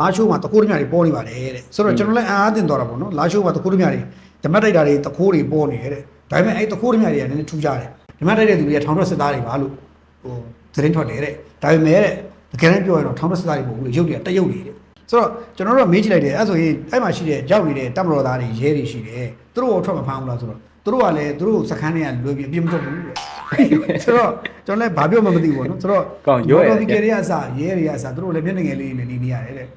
လာရှိုးမှာတခိုးတမြတွေပေါ်နေပါတယ်တဲ့ဆိုတော့ကျွန်တော်လည်းအားအသင့်တော်တာပေါ့နော်လာရှိုးမှာတခိုးတမြတွေဓမ္မတိုက်တာတွေတခိုးတွေပေါ်နေတယ်တဲ့ဒါပေမဲ့အဲ့တခိုးတမြတွေကလည်းနည်းနည်းထူးခြားတယ်ဓမ္မတိုက်တဲ့သူတွေကထောင်ထွက်စစ်သားတွေပါလို့ဟိုသတင်းထွက်တယ်တဲ့ဒါပေမဲ့တဲ့တကယ်တမ်းပြောရင်တော့ထောင်ထွက်စစ်သားတွေမဟုတ်ဘူးလေရုပ်တွေကတက်ရုပ်တွေတဲ့ဆိုတော့ကျွန်တော်တို့ကမေးကြည့်လိုက်တယ်အဲ့ဆိုရင်အဲ့မှာရှိတဲ့ရောက်နေတဲ့တပ်မတော်သားတွေရဲတွေရှိတယ်သူတို့ကိုထွက်မဖမ်းဘူးလားဆိုတော့သူတို့ကလည်းသူတို့စခန်းတွေကလွယ်ပြီးအပြစ်မထွက်ဘူးတဲ့ဆိုတော့ကျွန်တော်လည်းဘာပြောမှမသိဘူးပေါ့နော်ဆိုတော့ကောင်းရွက်ရတယ်ဒီကလေးကအစရဲတွေကအစသူတို့လည်းမျက်နှာငယ်လေးနဲ့နေနေရတယ်တဲ့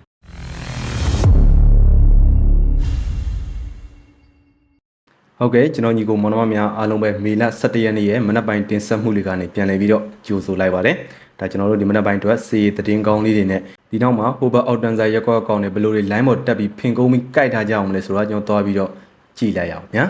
ဟုတ်ကဲ့ကျွန်တော်ညီကိုမောင်နှမများအားလုံးပဲမေလ17ရက်နေ့ရဲ့မနက်ပိုင်းတင်ဆက်မှုလေးကနေပြန်လည်ပြီးတော့ကြိုဆိုလိုက်ပါတယ်ဒါကျွန်တော်တို့ဒီမနက်ပိုင်းအတွက်စီရီသတင်းကောင်းလေးတွေနဲ့ဒီနောက်မှာဟိုဘက်အောက်တန်ဆာရက်ကွက်အကောင့်တွေဘယ်လိုတွေ line ပေါ်တက်ပြီးဖင်ကုန်းပြီးကြိုက်ထားကြအောင်လဲဆိုတော့ကျွန်တော်သွားပြီးတော့ကြည့်လိုက်ရအောင်ညာ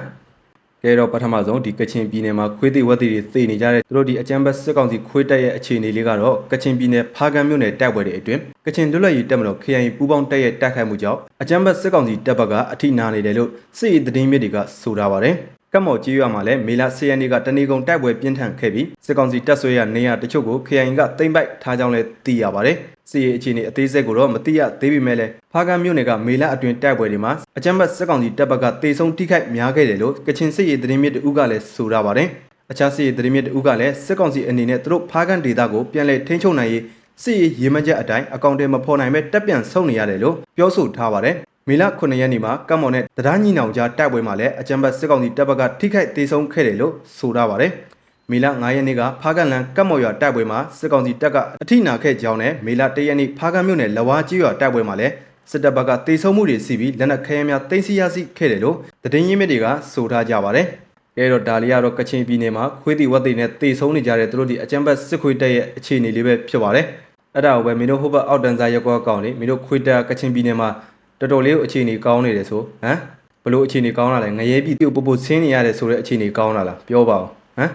ကဲတော့ပထမဆုံးဒီကချင်ပြည်နယ်မှာခွေးသေးဝက်သေးတွေသေနေကြတဲ့သူတို့ဒီအကြမ်းဖက်စစ်ကောင်စီခွေးတက်ရဲ့အခြေအနေလေးကတော့ကချင်ပြည်နယ်ဖားကန်းမြို့နယ်တိုက်ပွဲတွေအတွင်းကချင်လွတ်လပ်ရေးတပ်မတော် KIA ပူးပေါင်းတပ်ရဲ့တိုက်ခိုက်မှုကြောင့်အကြမ်းဖက်စစ်ကောင်စီတပ်ဘက်ကအထိနာနေတယ်လို့စစ်ရေးသတင်းမြစ်တွေကဆိုထားပါတယ် ကတ်မော်ကြီးရွာမှာလည်းမေလ10ရက်နေ့ကတဏီကုံတိုက်ပွဲပြင်းထန်ခဲ့ပြီးစစ်ကောင်စီတပ်ဆွဲရနေရတချို့ကို KIA ကသိမ်းပိုက်ထားကြောင်းလည်းသိရပါတယ်စစ်ရေးအခြေအနေအသေးစိတ်ကိုတော့မသိရသေးပေမဲ့လည်းဖားကန်းမြို့နယ်ကမေလအတွင်းတိုက်ပွဲတွေမှာအကြမ်းဖက်စစ်ကောင်စီတပ်ဘက်ကတေဆုံးထိခိုက်များခဲ့တယ်လို့ကချင်စစ်ရေးသတင်းမြစ်တဦးကလည်းဆိုထားပါတယ်အခြားစစ်ရေးသတင်းမြစ်တဦးကလည်းစစ်ကောင်စီအနေနဲ့သူတို့ဖားကန်းဒေသကိုပြန်လည်ထိန်းချုပ်နိုင်ရေးစစ်ရေးရေမချက်အတိုင်းအကောင့်တွေမဖော်နိုင်ပဲတက်ပြန်ဆုတ်နေရတယ်လို့ပြောဆိုထားပါတယ် မေလ9ရက်နေ့မှာကမ်မော်နဲ့တရားညီနောင်ကြားတိုက်ပွဲမှာလည်းအကြမ်းဖက်စစ်ကောင်စီတပ်ဘက်ကထိခိုက်ဒေဆုံးခဲ့တယ်လို့ဆိုထားပါတယ်မေလ9ရက်နေ့ကဖားကန်လန်ကတ်မော်ရွာတိုက်ပွဲမှာစစ်ကောင်စီတပ်ကအထိနာခဲ့ကြောင်းနဲ့မေလ10ရက်နေ့ဖားကန်မြို့နယ်လဝါကြီးရွာတိုက်ပွဲမှာလည်းစစ်တပ်ဘက်ကတေဆုံးမှုတွေစီပြီးလက်နက်ခဲယမ်းများတင်စီရရှိခဲ့တယ်လို့သတင်းရင်းမြစ်တွေကဆိုထားကြပါတယ်။အဲတော့ဒါလေးကတော့ကချင်ပြည်နယ်မှာခွေးတီဝက်သိနဲ့တေဆုံးနေကြတဲ့သူတို့ဒီအကြမ်းဖက်စစ်ခွေးတပ်ရဲ့အခြေအနေလေးပဲဖြစ်ပါတယ်။အဲ့ဒါကိုပဲမင်းတို့ဟိုဘက်အောက်တန်စာရက်ကွက်ကောင်နေမင်းတို့ခွေးတပ်ကချင်ပြည်နယ်မှာ တော်တော်လေးကိုအခြေအနေကောင်းနေတယ်ဆိုဟမ်ဘလို့အခြေအနေကောင်းလာလဲငရဲပြည်ပြုတ်ပပဆင်းနေရတယ်ဆိုတဲ့အခြေအနေကောင်းလာလားပြောပါဦးဟမ်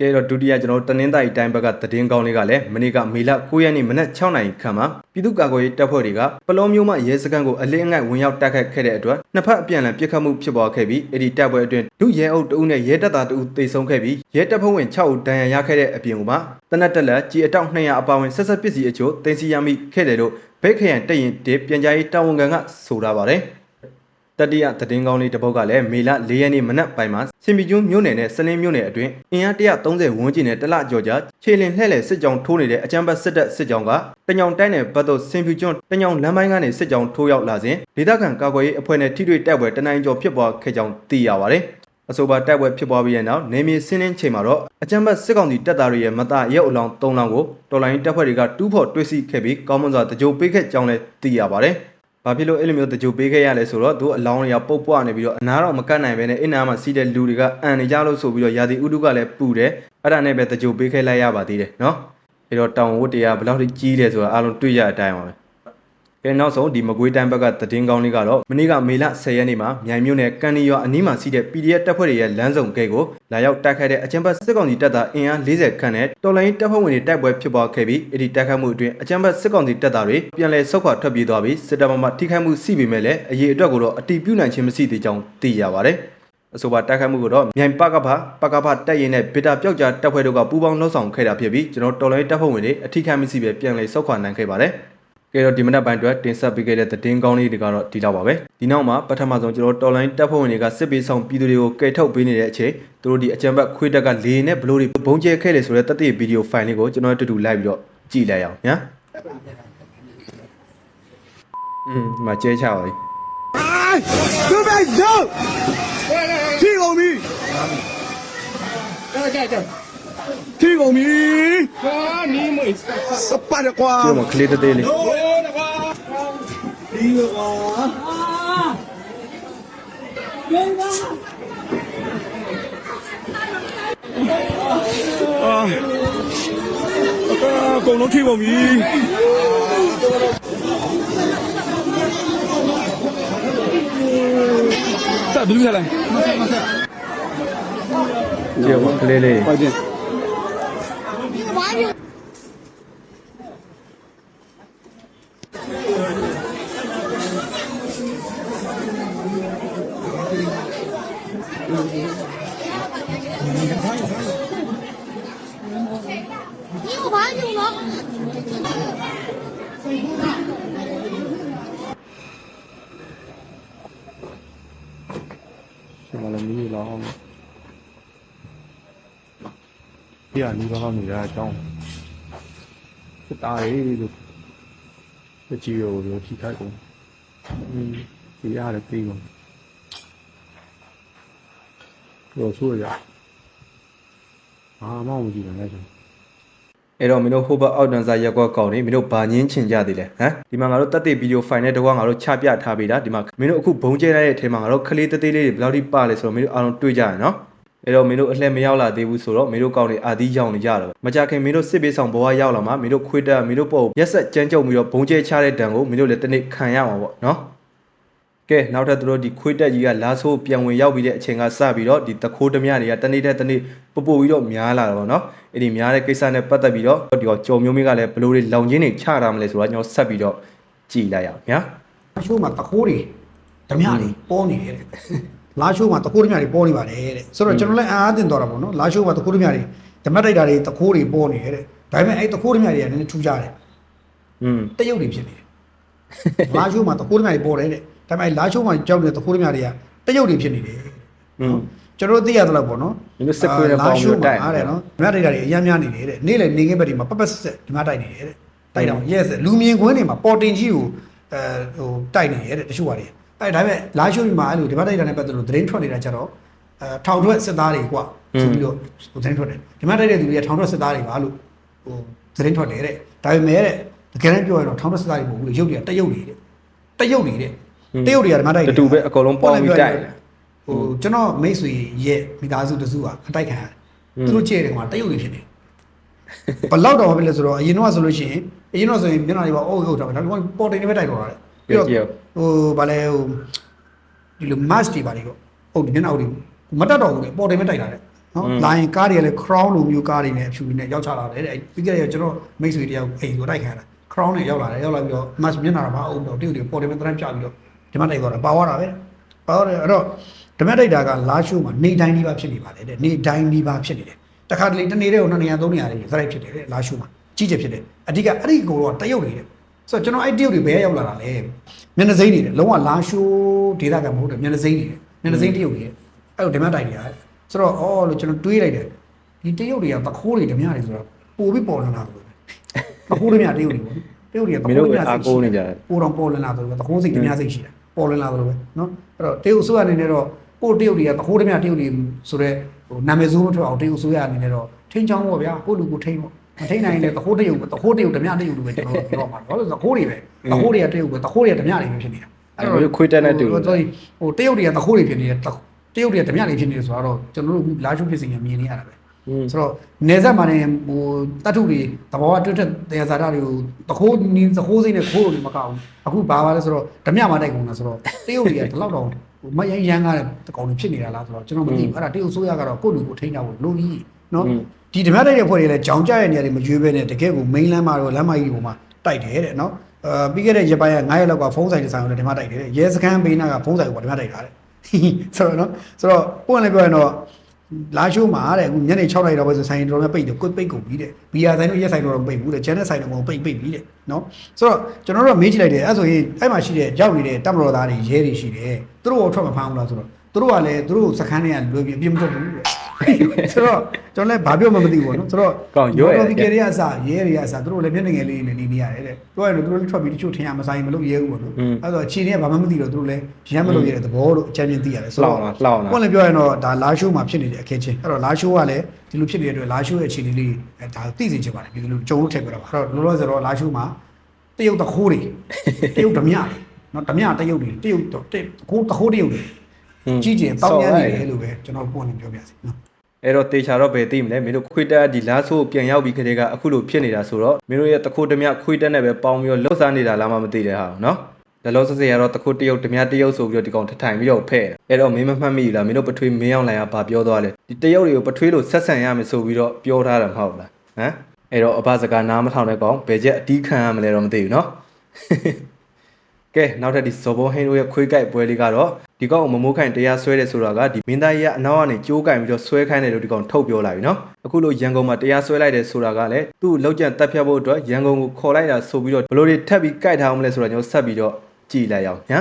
ကဲတော့ဒုတိယကျွန်တော်တို့တနင်္သာရီတိုင်းဘက်ကသတင်းကောင်းလေးကလည်းမနေ့ကမေလ9ရက်နေ့မနက်6နာရီခန့်မှာပြည်သူ့ကာကွယ်ရေးတပ်ဖွဲ့တွေကပလောမျိုးမှရဲစခန်းကိုအလင်းအငိုက်ဝင်ရောက်တိုက်ခတ်ခဲ့တဲ့အတွက်နှစ်ဖက်အပြန်အလှန်ပစ်ခတ်မှုဖြစ်ပွားခဲ့ပြီးအဲ့ဒီတပ်ပွဲအတွင်းဒုရဲအုပ်တဦးနဲ့ရဲတပ်သားတဦးသေဆုံးခဲ့ပြီးရဲတပ်ဖွဲ့ဝင်6ဦးဒဏ်ရာရခဲ့တဲ့အပြင်မှာတနက်တက်လက်ကြီးအတောက်200အပါဝင်ဆက်ဆက်ပစ္စည်းအချို့တင်စီရမိခဲ့တယ်လို့ဘိတ်ခရန်တရင်တေပြန်ကြားရေးတာဝန်ခံကဆိုထားပါတယ် တတိယသတင်းကောင်းလေးတစ်ပုဒ်ကလည်းမေလ၄ရက်နေ့မနက်ပိုင်းမှာစင်ပီကျွန်းမြို့နယ်နဲ့စလင်းမြို့နယ်အတွင်းအင်အား130ဝန်းကျင်နဲ့တလကြော်ကြာခြေလင်လှဲ့လှဲ့စစ်ကြောင်းထိုးနေတဲ့အကြမ်းဖက်စစ်တပ်စစ်ကြောင်းကတညောင်တိုင်းနယ်ဘက်သို့စင်ပီကျွန်းတညောင်လမ်းပိုင်းကနေစစ်ကြောင်းထိုးရောက်လာစဉ်ဒေသခံကာကွယ်ရေးအဖွဲ့နဲ့ထိတွေ့တိုက်ပွဲတနိုင်ကျော်ဖြစ်ပွားခဲ့ကြောင်းသိရပါတယ်အဆိုပါတိုက်ပွဲဖြစ်ပွားပြီးတဲ့နောက်နေမြေစင်းနှင်းချိန်မှာတော့အကြမ်းဖက်စစ်ကောင်စီတပ်သားတွေရဲ့မတရုပ်အလောင်း၃လောင်းကိုတော်လိုင်းတပ်ဖွဲ့တွေကတူးဖော်တွေ့ရှိခဲ့ပြီးကောင်းမွန်စွာတကြိုပေးခဲ့ကြောင်းလည်းသိရပါတယ်။ ဘာဖြစ်လို့အဲ့လိုမျိုးတကြိုပေးခဲ့ရလဲဆိုတော့သူအလောင်းတွေကပုတ်ပွားနေပြီးတော့အနားတော့မကတ်နိုင်ပဲနဲ့အနားမှာစီးတဲ့လူတွေကအန်နေကြလို့ဆိုပြီးတော့ရာသီဥတုကလည်းပူတယ်အဲ့ဒါနဲ့ပဲတကြိုပေးခဲ့လိုက်ရပါသေးတယ်နော်အဲ့တော့တောင်ဝတ်တရားဘယ်လောက်ထိကြီးလဲဆိုတာအားလုံးတွေ့ရတဲ့အတိုင်းပါပဲ ကဲနောက်ဆုံးဒီမကွေးတိုင်းဘက်ကသတင်းကောင်းလေးကတော့မနေ့ကမေလ10ရက်နေ့မှာမြိုင်မြို့နယ်ကန်နီရွာအနီးမှာစီးတဲ့ PDF တပ်ဖွဲ့တွေရဲ့လမ်းဆောင်ဂိတ်ကိုလာရောက်တိုက်ခိုက်တဲ့အကြမ်းဖက်စစ်ကောင်စီတပ်သားအင်အား40ခန့်နဲ့တော်လိုင်းတပ်ဖွဲ့ဝင်တွေတိုက်ပွဲဖြစ်ပွားခဲ့ပြီးအဲ့ဒီတိုက်ခိုက်မှုအတွင်းအကြမ်းဖက်စစ်ကောင်စီတပ်သားတွေပြန်လည်ဆုတ်ခွာထွက်ပြေးသွားပြီးစစ်တပ်မှထိခိုက်မှုရှိပေမဲ့လည်းအရေးအတွက်ကိုတော့အတိပြုနိုင်ခြင်းမရှိသေးကြောင်းသိရပါတယ်။အဆိုပါတိုက်ခိုက်မှုကိုတော့မြိုင်ပကဖပကဖတပ်ရင်နဲ့ဗီတာပြောက်ကြားတပ်ဖွဲ့တို့ကပူးပေါင်းလှုပ်ဆောင်ခဲ့တာဖြစ်ပြီးကျွန်တော်တော်လိုင်းတပ်ဖွဲ့ဝင်တွေအထိခိုက်မရှိပဲပြန်လည်ဆုတ်ခွာနိုင်ခဲ့ပါတယ်။ ကဲတော့ဒီမနက်ပိုင်းအတွက်တင်ဆက်ပေးခဲ့တဲ့သတင်းကောင်းလေးတွေကတော့ဒီလောက်ပါပဲဒီနောက်မှာပထမဆုံးကျွန်တော်တော်လိုင်းတပ်ဖွဲ့ဝင်တွေကစစ်ပေးဆောင်ပြည်သူတွေကိုကယ်ထုတ်ပေးနေတဲ့အချိန်သူတို့ဒီအကြံဘက်ခွေးတက်ကလေနဲ့ဘလို့တွေဘုံကျဲခဲ့တယ်ဆိုတဲ့တသက်ဗီဒီယိုဖိုင်လေးကိုကျွန်တော်တို့တူတူလိုက်ပြီးတော့ကြည့်လိုက်အောင်ညာอืมมาเจ๊ชาวดิดูไปดูที่ลงมีเออได้ๆ ထိကုန်ပြီကာနီးမွေစပတ်တကွာဒီမှာကလေးတသေးလေး ဘိုးတကွာဒီကွာအာအကုန်လုံးထိပုံပြီဆက်ဘယ်လိုဆက်လဲဒီမှာကလေးလေး ပါကျင် ရှင်မလည်းမီးလောင်းပြရနီးလောင်းနေတာအကြောင်းစစ်သားရေးလို့တကြီးရောလို့ထိခိုက်ကုန် ဒီရတယ်ပြီးကုန်ရောဆိုရအာမောင်ကြည့်တယ်လည်းအဲ့တော့မင်းတို့ဟိုဘက်အောက်တန်စာရက်ကွက်ကောင်နေမင်းတို့ဘာငင်းချင်ကြသေးလဲဟမ်ဒီမှာငါတို့တက်တဲ့ဗီဒီယိုဖိုင်နဲ့တကွာငါတို့ချပြထားပေးတာဒီမှာမင်းတို့အခုဘုံကျဲလိုက်တဲ့အထဲမှာငါတို့ခလေးသေးသေးလေးတွေဘယ်လောက်ထိပါလဲဆိုတော့မင်းတို့အားလုံးတွေ့ကြရနော် အဲ့တော့မင်းတို့အလှည့်မရောက်လာသေးဘူးဆိုတော့မင်းတို့ကောင်းနေအာသီးရောက်နေကြတော့မကြခင်မင်းတို့စစ်ပေးဆောင်ဘဝရောက်လာမှာမင်းတို့ခွေးတက်မင်းတို့ပေါ့ရက်ဆက်ကြမ်းကြုံပြီးတော့ဘုံကျဲချတဲ့တံကိုမင်းတို့လည်းတစ်နေ့ခံရမှာပေါ့နော်ကဲနောက်ထပ်သူတို့ဒီခွေးတက်ကြီးကလာဆိုးပြန်ဝင်ရောက်ပြီးတဲ့အချိန်ကစပြီးတော့ဒီတခိုးဓမြတွေကတနေ့တဲ့တနေ့ပပို့ပြီးတော့များလာတော့ဗောနော်အဲ့ဒီများတဲ့ကိစ္စနဲ့ပတ်သက်ပြီးတော့ဒီကောင်ကြော်မျိုးမင်းကလည်းဘလို့တွေလောင်ချင်းတွေချတာမလဲဆိုတာကျွန်တော်ဆက်ပြီးတော့ကြည်လိုက်ရအောင်ညာလာရှိုးမှာတခိုးတွေဓမြတွေပေါ်နေတယ်တဲ့ လာရှိုးမှာတခိုးဓမြတွေပေါ်နေပါတယ်တဲ့ဆိုတော့ကျွန်တော်လည်းအားအတင်တော်တာပေါ့နော်လာရှိုးမှာတခိုးဓမြတွေဓမတ်တိုက်တာတွေတခိုးတွေပေါ်နေတယ်တဲ့ဒါပေမဲ့အဲ့တခိုးဓမြတွေကလည်းနည်းနည်းထူးခြားတယ် อืม တရုတ်တွေဖြစ်နေတယ်လာရှိုးမှာတခိုးဓမြတွေပေါ်တယ်တဲ့ဒါပေမဲ့လာရှိုးမှာကြောက်နေတဲ့တခိုးဓမြတွေကတရုတ်တွေဖြစ်နေတယ် อืม ကျွန်တော်တို့သိရသလောက်ပေါ့နော် မင်းတို့စစ်ခွေးနဲ့ပေါင်းပြီးတော့တိုက် အားတယ်နော်ဓမတ်တိုက်တာတွေအများများနေတယ်တဲ့နေ့လေနေခင်းဘက်တွေမှာပပဆက်ဆက်ဓမတ်တိုက်နေတယ်တဲ့တိုက်တော့ yes လူမြင်ကွင်းတွေမှာပေါ်တင်ကြီးကိုအဲဟိုတိုက်နေတယ်တဲ့တချို့ဟာတွေ အဲဒါပေမဲ့လာရှိုးမှာအဲ့လိုဓမတ်တိုက်တာနဲ့ပတ်သက်လို့သတင်းထွက်နေတာကြတော့အဲထောင်ထွက်စစ်သားတွေကွာဆိုပြီးတော့ဟိုသတင်းထွက်တယ်ဓမတ်တိုက်တဲ့သူတွေကထောင်ထွက်စစ်သားတွေပါလို့ဟိုသတင်းထွက်တယ်တဲ့ဒါပေမဲ့တဲ့တကယ်တမ်းပြောရင်တော့ထောင်ထွက်စစ်သားတွေမဟုတ်ဘူးလေရုပ်တွေကတရုတ်တွေတဲ့တရုတ်တွေတဲ့တရုတ်တွေကဓမတ်တိုက်တူတူပဲအကုန်လုံးပေါင်းပြီးတိုက်တယ်ဟိုကျွန်တော်မိတ်ဆွေရဲ့မိသားစုတစုကအတိုက်ခံရတယ်သူတို့ကြည့်တဲ့ကောင်ကတရုတ်တွေဖြစ်နေဘလောက်တော့ပဲလဲဆိုတော့အရင်တော့ဆိုလို့ရှိရင်အရင်တော့ဆိုရင်မျက်နှာတွေပါအုပ်ဟုတ်တာပဲဒါပေမဲ့ပေါ်တင်နေပဲတိုက်တော့တာလေ ပြီးတော့ဟိုဗာလဲဟိုဒီလို mask တွေပါလေတော့ဟုတ်ဒီမျက်နှာတွေမတက်တော့ဘူးလေပေါ်တင်ပဲတိုက်တာလေနော်လာရင်ကားတွေကလည်း crown လိုမျိုးကားတွေနဲ့အဖြူတွေနဲ့ရောက်ချလာတယ်တဲ့ပြီးကြတဲ့ကျွန်တော်မိတ်ဆွေတယောက်အိမ်ကိုတိုက်ခံရတာ crown နဲ့ရောက်လာတယ်ရောက်လာပြီးတော့ mask မျက်နှာတော့မအုပ်တော့တရုတ်တွေပေါ်တင်ပဲတန်းပြပြီးတော့ဒီမှာတိုက်တော့တာပါသွားတာပဲပါသွားတယ်အဲ့တော့ဓမ္မတိုက်တာကလာရှိုးမှာနေတိုင်းဒီပါဖြစ်နေပါတယ်တဲ့နေတိုင်းဒီပါဖြစ်နေတယ်တခါတလေတနေ့တည်းကိုနှစ်နေရာသုံးနေရာတွေသရိုက်ဖြစ်တယ်တဲ့လာရှိုးမှာကြီးကျယ်ဖြစ်တယ်အဓိကအဲ့ဒီကိုတော့တရုတ်တွေတဲ့ ဆိုတော့ကျွန်တော်အဲ့တရုတ်တွေဘယ်ရောက်လာတာလဲမျက်နှာစိမ့်နေတယ်လုံးဝလာရှိုးဒေတာကမဟုတ်တယ်မျက်နှာစိမ့်နေတယ်မျက်နှာစိမ့်တရုတ်တွေတဲ့အဲ့လိုဓမ္မတိုက်တွေကဆိုတော့အော်လို့ကျွန်တော်တွေးလိုက်တယ်ဒီတရုတ်တွေကသခိုးတွေဓမ္မတွေဆိုတော့ပို့ပြီးပေါ်လာတာလို့သခိုးဓမ္မတရုတ်တွေပေါ့တရုတ်တွေကသ မင်း ခိုး တို့ ဓမ္မ အားကိုးနေကြတယ် ပိုတော်ပေါ်လလာတယ်ပဲသခိုးစိတ်ဓမ္မစိတ်ရှိတာပေါ်လလာတယ်ပဲเนาะအဲ့တော့တရုတ်ဆိုရအနေနဲ့တော့ကိုတရုတ်တွေကသခိုးဓမ္မတရုတ်တွေဆိုတော့ဟိုနာမည်ဆိုးမထွက်အောင်တရုတ်ဆိုရအနေနဲ့တော့ထိန်းချောင်းပေါ့ဗျာကိုလူကိုထိန်းပေါ့ မထိန်းနိုင်ရင်လည်းသခိုးတရုတ်သခိုးတရုတ်ဓမ္မတရုတ်လို့ပဲကျွန်တော်တို့ပြောမှာဘာလို့လဲသခိုးတွေပဲသခိုးတွေကတရုတ်ပဲသခိုးတွေကဓမ္မတွေပဲဖြစ်နေတာအဲ့တော့ခွေးတက်နဲ့တူဟိုဟိုတရုတ်တွေကသခိုးတွေဖြစ်နေတယ်တရုတ်တွေကဓမ္မတွေဖြစ်နေတယ်ဆိုတော့ကျွန်တော်တို့လာချုံဖြစ်စဉ်ကမြင်နေရတာပဲอืมဆိုတော့နေဆက်မှာနေဟိုတတ်ထုတွေသဘောကတွတ်ထက်တရားစာတတွေကိုတခိုးနီးသခိုးစိမ့်နဲ့ခိုးလို့မကောက်ဘူးအခုဘာပါလဲဆိုတော့ဓမြမှာတိုက်ကုန်တာဆိုတော့တရုတ်တွေကဒီလောက်တော့ဟိုမယန်းရမ်းကားတဲ့တကောင်တွေဖြစ်နေတာလားဆိုတော့ကျွန်တော်မသိဘူးအဲ့ဒါတရုတ်ဆိုရကတော့ကိုယ့်လူကိုထိန်းကြဖို့လိုကြီး နော်ဒီဓမြတိုက်တဲ့ဖွဲ့တွေလည်းကြောင်ကြတဲ့နေရာတွေမရွေးပဲနဲ့တကယ်ကို main လမ်းမှာတော့လမ်းမကြီးပေါ်မှာတိုက်တယ်တဲ့နော်အာပြီးခဲ့တဲ့ရက်ပိုင်းက9ရက်လောက်ကဖုန်းဆိုင်တစ်ဆိုင်ကိုလည်းဓမြတိုက်တယ်တဲ့ရဲစခန်းဘေးနားကဖုန်းဆိုင်ကိုဓမြတိုက်တာတဲ့ဆိုတော့နော်ဆိုတော့ပုံလည်းပြောရင်တော့လာရှိုးမှာတဲ့အခုညနေ6နာရီတော့ပဲဆိုဆိုင်တော်များပိတ်တယ်ကိုပိတ်ကုန်ပြီတဲ့ဘီယာဆိုင်တို့ရက်ဆိုင်တို့တော့ပိတ်ဘူးတဲ့ကျန်တဲ့ဆိုင်တို့ကပိတ်ပိတ်ပြီတဲ့နော်ဆိုတော့ကျွန်တော်တို့ကမေးကြည့်လိုက်တယ်အဲ့ဆိုရင်အဲ့မှာရှိတဲ့ရောက်နေတဲ့တပ်မတော်သားတွေရဲတွေရှိတယ်သူတို့ကိုထွက်မဖမ်းဘူးလားဆိုတော့သူတို့ကလည်းသူတို့စခန်းတွေကလွယ်ပြီးအပြစ်မထွက်ဘူးတဲ့ ဆိုတော့ကျွန်တော်လည်းဘာပြောမှမသိဘူးပေါ့နော်ဆိုတော့ကောင်းရွက်ရတယ်ဒီကရေကအစားရဲတွေကအစားသူတို့လည်းမျက်နှာငယ်လေးနဲ့နေနေရတယ်တဲ့ပြောရရင်သူတို့လည်းထွက်ပြီးတချို့ထင်ရမဆိုင်မလုပ်ရဲဘူးပေါ့နော်အဲ့တော့အခြေအနေကဘာမှမသိတော့သူတို့လည်းရမ်းမလို့ရတဲ့သဘောလို့အကြမ်းမြင်သိရတယ်ဆိုလှောတော့င်လာလှောင်လာကိုယ်လည်းပြောရင်တော့ဒါလာရှိုးမှာဖြစ်နေတဲ့အခင်းချင်းအဲ့တော့လာရှိုးကလည်းဒီလိုဖြစ်နေတဲ့အတွက်လာရှိုးရဲ့အခြေအနေလေးအဲဒါသိစေချင်ပါတယ်ဒီလိုကြုံလို့ထည့်ပြတော့အဲ့တော့လောလောဆယ်တော့လာရှိုးမှာတရုတ်တခိုးတွေတရုတ်ဓမြတွေနော်ဓမြတရုတ်တွေတရုတ်တခိုးတခိုးတရုတ်တွေ ကြီးကျယ်တောင်းရနေတယ်လို့ပဲကျွန်တော်ပုံနဲ့ပြောပြစီနော်အဲ့တော့တေချာတော့ဘယ်သိမလဲမင်းတို့ခွေးတက်ဒီလားဆိုးပြန်ရောက်ပြီးခတဲ့ကအခုလိုဖြစ်နေတာဆိုတော့မင်းတို့ရဲ့တခိုးဓမြခွေးတက်နဲ့ပဲပေါင်းပြီးတော့လှုပ်ရှားနေတာလားမှမသိတဲ့ဟာနော်ဒါလို့ဆက်စရတော့တခိုးတရုတ်ဓမြတရုတ်ဆိုပြီးတော့ဒီကောင်ထထိုင်ပြီးတော့ဖဲ့တယ်အဲ့တော့မင်းမမှတ်မိဘူးလားမင်းတို့ပထွေးမင်းအောင်လိုင်ကဘာပြောသွားလဲဒီတရုတ်တွေကိုပထွေးလို့ဆက်ဆံရမယ်ဆိုပြီးတော့ပြောထားတယ်မဟုတ်လားဟမ်အဲ့တော့အဘစကားနားမထောင်တဲ့ကောင်ဘယ်ချက်အတီးခံရမလဲတော့မသိဘူးနော် ကဲနောက်ထပ်ဒီဇော်ဘောဟင်းတို့ရဲ့ခွေးကြိုက်ပွဲလေးကတော့ဒီကောင်ကိုမမိုးခိုင်တရားဆွဲတယ်ဆိုတာကဒီမင်းသားကြီးကအနောက်ကနေကြိုးကင်ပြီးတော့ဆွဲခိုင်းတယ်လို့ဒီကောင်ထုတ်ပြောလာပြီနော်အခုလို့ရန်ကုန်မှာတရားဆွဲလိုက်တယ်ဆိုတာကလည်းသူ့လောက်ကျန်တက်ဖြတ်ဖို့အတွက်ရန်ကုန်ကိုခေါ်လိုက်တာဆိုပြီးတော့ဘလို့တွေထပ်ပြီးကြိုက်ထားအောင်မလဲဆိုတော့ကျွန်တော်ဆက်ပြီးတော့ကြည်လိုက်အောင်ညာ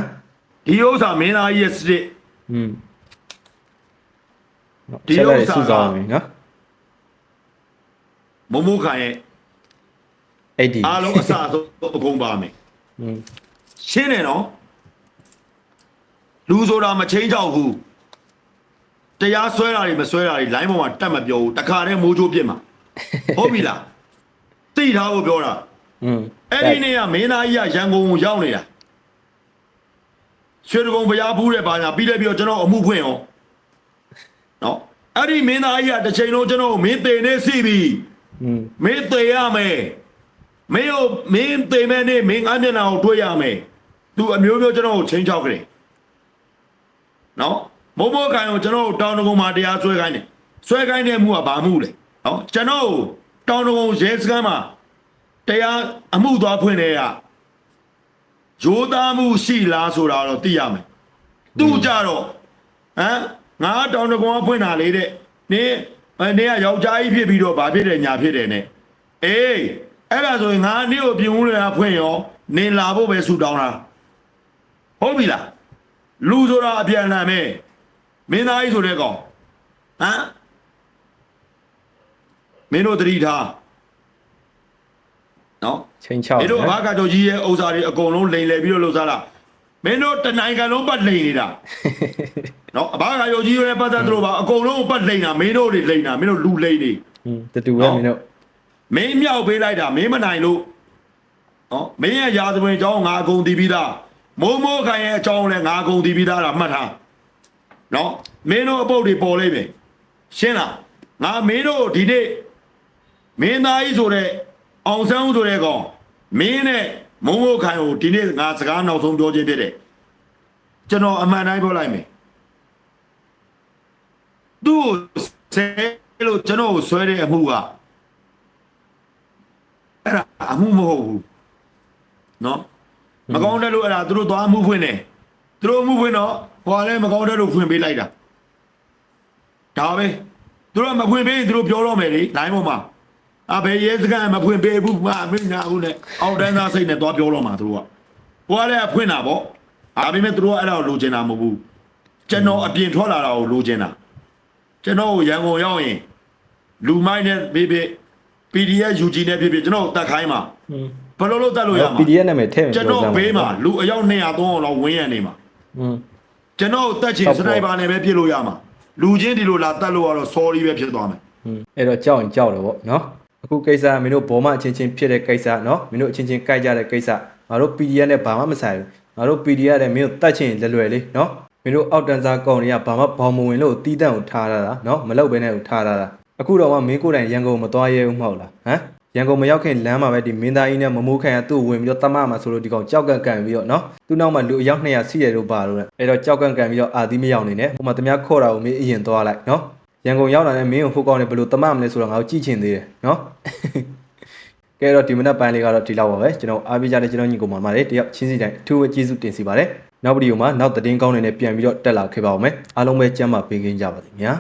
ဒီဥစ္စာမင်းသားကြီးရဲ့စတစ် อืม ဒီဥစ္စာစုဆောင်မယ်နော် မမိုးခိုင်ရဲ့ အဲ့ဒီ အားလုံးအစအဆုံးအကုန်ပါမယ် อืม ရှင်းတယ်နော်လူဆိုတာမချင်းကြောက်ဘူးတရားဆွဲတာတွေမဆွဲတာတွေ line ပေါ်မှာတက်မပြောဘူးတခါတည်းမိုးချိုးပြစ်မှာဟုတ်ပြီလားသိထားဖို့ပြောတာ อืม အဲ့ဒီနေ့ကမင်းသားကြီးကရန်ကုန်ကိုရောက်နေတာရွှေတကုံဘုရားဖူးတဲ့ဘာညာပြီးလည်းပြီးတော့ကျွန်တော်အမှုဖွင့်ရောနော်အဲ့ဒီမင်းသားကြီးကတစ်ချိန်လုံးကျွန်တော်ကိုမင်းသေးနေစီပြီ อืม မင်းသေးရမယ်မင်းကိုမင်းသေးမဲ့နေ့မင်းငါမျက်နှာကိုတွေ့ရမယ် သူအမျိုးမျိုးကျွန်တော်ကိုချင်းချောက်ကြတယ်နော်မိုးမိုးခိုင်ကိုကျွန်တော်တို့တောင်းတကုံမှာတရားဆွဲခိုင်းတယ်ဆွဲခိုင်းတဲ့မှုကဘာမှုလဲနော်ကျွန်တော်ကိုတောင်းတကုံရဲစခန်းမှာတရားအမှုသွားဖွင့်နေရရိုးသားမှုရှိလားဆိုတာတော့သိရမယ်သူကြတော့ဟမ်ငါတောင်းတကုံကဖွင့်တာလေတဲ့နင်းအဲနင်းကယောက်ျားကြီးဖြစ်ပြီးတော့ဘာဖြစ်တယ်ညာဖြစ်တယ် ਨੇ အေးအဲ့ဒါဆိုရင်ငါနင်းကိုပြင်ဦးတွေကဖွင့်ရောနင်းလာဖို့ပဲဆူတောင်းတာ ဟုတ်ပြီလားလူဆိုတာအပြန်အလှန်ပဲမင်းသားကြီးဆိုတဲ့ကောင်ဟမ်မင်းတို့သတိထားနော်ချိန်ချောက်မင်းတို့အဘကတော်ကြီးရဲ့ဥစ္စာတွေအကုန်လုံးလိန်လည်ပြီးတော့လှုပ်ရှားလာမင်းတို့တနိုင်ငံလုံးပတ်လိန်နေတာနော်အဘကတော်ကြီးရဲ့ပတ်သက်သူတို့ပါအကုန်လုံးပတ်လိန်တာမင်းတို့တွေလိန်တာမင်းတို့လူလိန်နေอืมတူတူပဲမင်းတို့မင်းမြောက်ပေးလိုက်တာမင်းမနိုင်လို့နော်မင်းရဲ့ရာဇဝင်အကြောင်းငါအကုန်တည်ပြီးသား မိုးမိုးခိုင်ရဲ့အကြောင်းလည်းငါအကုန်တည်ပြီးသားတာမှတ်ထားနော်မင်းတို့အပုတ်တွေပေါ်လိမ့်မယ်ရှင်းလားငါမင်းတို့ဒီနေ့မင်းသားကြီးဆိုတဲ့အောင်ဆန်းဦးဆိုတဲ့ကောင်မင်းနဲ့မုံမိုးခိုင်ကိုဒီနေ့ငါစကားနောက်ဆုံးပြောခြင်းဖြစ်တယ်ကျွန်တော်အမှန်တိုင်းပြောလိုက်မယ်သူ့ကိုဆဲလို့ကျွန်တော်ကိုဆွဲတဲ့အမှုကအဲ့ဒါအမှုမဟုတ်ဘူးနော် မကောင်းတဲ့လို့အဲ့ဒါသူတို့သွားအမှုဖွင့်တယ်သူတို့အမှုဖွင့်တော့ဟောလည်းမကောင်းတဲ့လို့ဖွင့်ပေးလိုက်တာဒါပဲသူတို့ကမဖွင့်ပေးရင်သူတို့ပြောတော့မယ်လေ line ပေါ်မှာအဘယ်ရဲစကန်မဖွင့်ပေးဘူးမမင်းညာဘူးနဲ့အောက်တန်းသားစိတ်နဲ့သွားပြောတော့မှာသူတို့ကဟောလည်းဖွင့်တာပေါ့ဒါပေမဲ့သူတို့ကအဲ့ဒါကိုလိုချင်တာမဟုတ်ဘူးကျွန်တော်အပြင်ထွက်လာတာကိုလိုချင်တာကျွန်တော်ကိုရန်ကုန်ရောက်ရင်လူမိုင်းနဲ့ဘေးဘေး PDF UG နဲ့ဖြစ်ဖြစ်ကျွန်တော်တက်ခိုင်းမှာอืม ဘယ်လိုလုပ်တက်လို့ရမှာ PDF နာမည်ထည့်မယ် ကျွန်တော်ဘေးမှာလူအယောက်200 300လောက်ဝင်းရနေမှာ อืม ကျွန်တော်တက်ချင်စနိုက်ပါနဲ့ပဲပြစ်လို့ရမှာလူချင်းဒီလိုလာတက်လို့ကတော့ sorry ပဲဖြစ်သွားမယ် อืมအဲ့တော့ကြောက်ရင်ကြောက်တယ်ပေါ့နော်အခုကိစ္စကမင်းတို့ဘောမအချင်းချင်းဖြစ်တဲ့ကိစ္စနော်မင်းတို့အချင်းချင်းကြိုက်ကြတဲ့ကိစ္စငါတို့ PDF နဲ့ဘာမှမဆိုင်ဘူးငါတို့ PDF နဲ့မင်းတို့တတ်ချင်လွယ်လွယ်လေးနော်မင်းတို့အောက်တန်းစားကောင်တွေကဘာမှဘောင်မဝင်လို့တီးတန့်ကိုထားရတာနော်မလောက်ဘဲနဲ့ကိုထားရတာအခုတော့မှမင်းကိုယ်တိုင်ရန်ကုန်မသွားရဲဘူးမဟုတ်လားဟမ် ရန်ကုန်မရောက်ခင်လမ်းမှာပဲဒီမင်းသားကြီးနဲ့မမိုးခိုင်ကသူ့ကိုဝင်ပြီးတော့တမမှာဆိုလို့ဒီကောင်ကြောက်ကန်ကန်ပြီးတော့နော်သူ့နောက်မှာလူအယောက်200စီးတယ်လို့ပါလို့အဲ့တော့ကြောက်ကန်ကန်ပြီးတော့အာသီးမရောက်နေနဲ့ဟိုမှာတမခေါ်တာကိုမင်းအရင်သွားလိုက်နော်ရန်ကုန်ရောက်လာတဲ့မင်းကိုဟိုကောင်နေဘယ်လိုတမမလဲဆိုတော့ငါတို့ကြည့်ချင်သေးတယ်နော်ကဲတော့ဒီမနက်ပိုင်းလေးကတော့ဒီလောက်ပါပဲကျွန်တော်အားပေးကြတဲ့ကျွန်တော်ညီကောင်မမလေးတယောက်ချင်းစီတိုင်းအထူးပဲကျေးဇူးတင်စီပါတယ်နောက်ဗီဒီယိုမှာနောက်သတင်းကောင်းတွေနဲ့ပြန်ပြီးတော့တက်လာခဲ့ပါဦးမယ်အားလုံးပဲကျမ်းမာပေးကင်းကြပါစေခင်ဗျာ